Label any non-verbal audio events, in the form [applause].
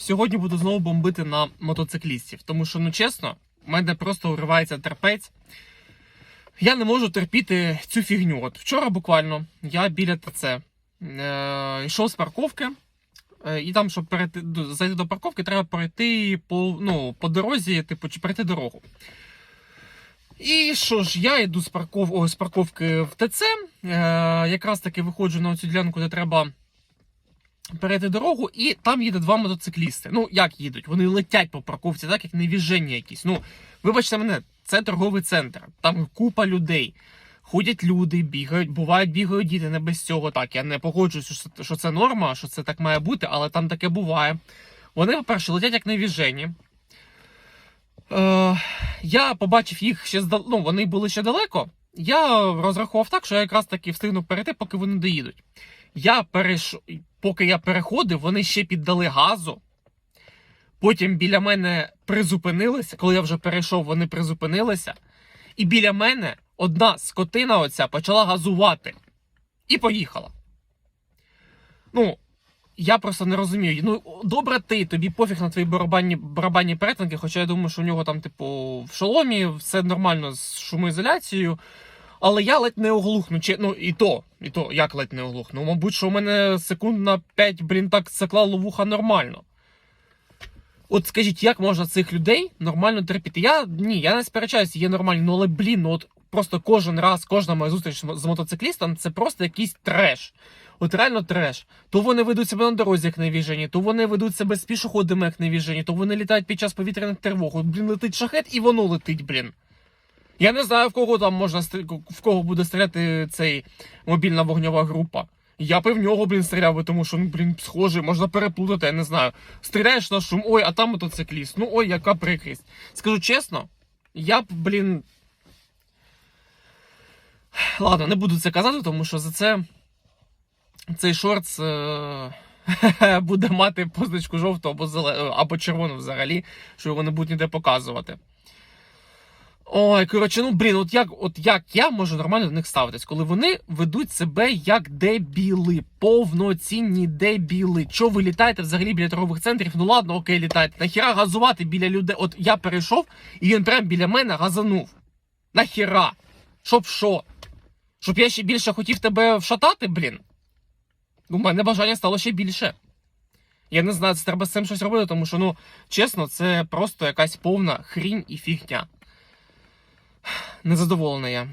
Сьогодні буду знову бомбити на мотоциклістів, тому що, ну чесно, в мене просто уривається терпець. Я не можу терпіти цю фігню. От вчора буквально я біля ТЦ е, йшов з парковки, е, і там, щоб перейти, зайти до парковки, треба пройти по, ну, по дорозі, типу, чи перейти дорогу. І що ж, я йду з, парков... О, з парковки в ТЦ, е, якраз таки виходжу на цю ділянку, де треба перейти дорогу, і там їде два мотоциклісти. Ну, як їдуть? Вони летять по парковці, так як невіження якісь. Ну, вибачте мене, це торговий центр, там купа людей. Ходять люди, бігають, бувають, бігають діти, не без цього так. Я не погоджуюся, що це- норма, що це так має бути, але там таке буває. Вони, по-перше, летять як невіжені. Е, я побачив їх ще ну, вони були ще далеко. Я розрахував так, що я якраз таки встигну перейти, поки вони доїдуть. Я переш... Поки я переходив, вони ще піддали газу. Потім біля мене призупинилися. Коли я вже перейшов, вони призупинилися. І біля мене одна скотина оця почала газувати. І поїхала. Ну, я просто не розумію. Ну, добре ти, тобі пофіг на твої барабанні, барабанні перетинки, хоча я думаю, що у нього там, типу, в шоломі все нормально з шумоізоляцією. Але я ледь не оглухну. Чи, ну, і то, і то, як ледь не оглухну. Мабуть, що у мене секунд на 5, блін, так заклало вуха нормально. От скажіть, як можна цих людей нормально терпіти? Я ні, я не сперечаюся, є нормально, ну але блін, ну от просто кожен раз, кожна моя зустріч з мотоциклістом це просто якийсь треш. От реально треш. То вони ведуть себе на дорозі як невіжені, то вони ведуть себе з пішоходами як невіжені, то вони літають під час повітряних тривог. От, блін, летить шахет і воно летить, блін. Я не знаю, в кого там можна в кого буде стріляти цей мобільна вогнева група. Я би в нього, блін, стріляв, тому що, ну, блін, схожий, можна переплутати, я не знаю. Стріляєш на шум, ой, а там мотоцикліст. Ну ой, яка прикрість. Скажу чесно, я б, блін. Ладно, не буду це казати, тому що за це цей шортс е... [laughs] буде мати позначку жовту або зеле... або червону взагалі, що його не будуть ніде показувати. Ой, коротше, ну блін, от як, от як я можу нормально до них ставитись, коли вони ведуть себе як дебіли, повноцінні дебіли. Чо ви літаєте взагалі біля торгових центрів? Ну ладно, окей, літайте. Нахіра газувати біля людей? От я перейшов, і він прямо біля мене газанув. Нахіра? Щоб що? Щоб я ще більше хотів тебе вшатати, блін? У мене бажання стало ще більше. Я не знаю, це треба з цим щось робити, тому що, ну, чесно, це просто якась повна хрінь і фігня. Незадоволена я.